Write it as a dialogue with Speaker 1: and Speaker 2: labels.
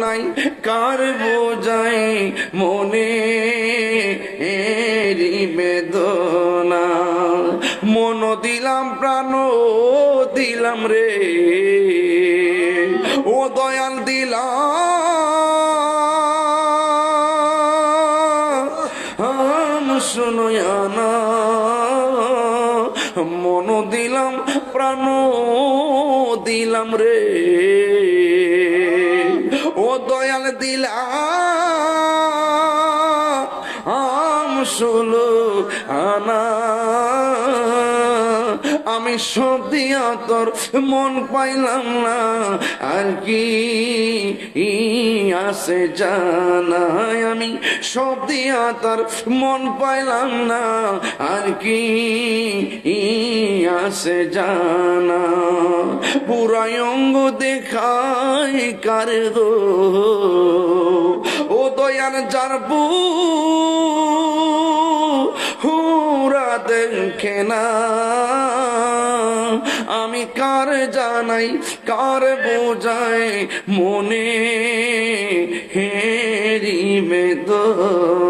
Speaker 1: নাই, কার বোঝাই মনে? এরি বেদনা। মন দিলাম, প্রাণ দিলাম রে। ও দয়াল দিলাম। শুনয়ানা মন দিলাম, প্রাণ দিলাম রে। দয়াল দিলাম শুলো আনা। আমি সব দিয়া তোর মন পাইলাম না। আর কি আছে জানাই আমি সব দিয়া তোর মন পাইলাম না। আর কি আছে জানা। পুরাই অঙ্গ দেখাই কার গো? ও দয়াল যার বু হুরা দেখে না। আমি কার জানাই কার বোঝায় মনে? হেরি বেদনা।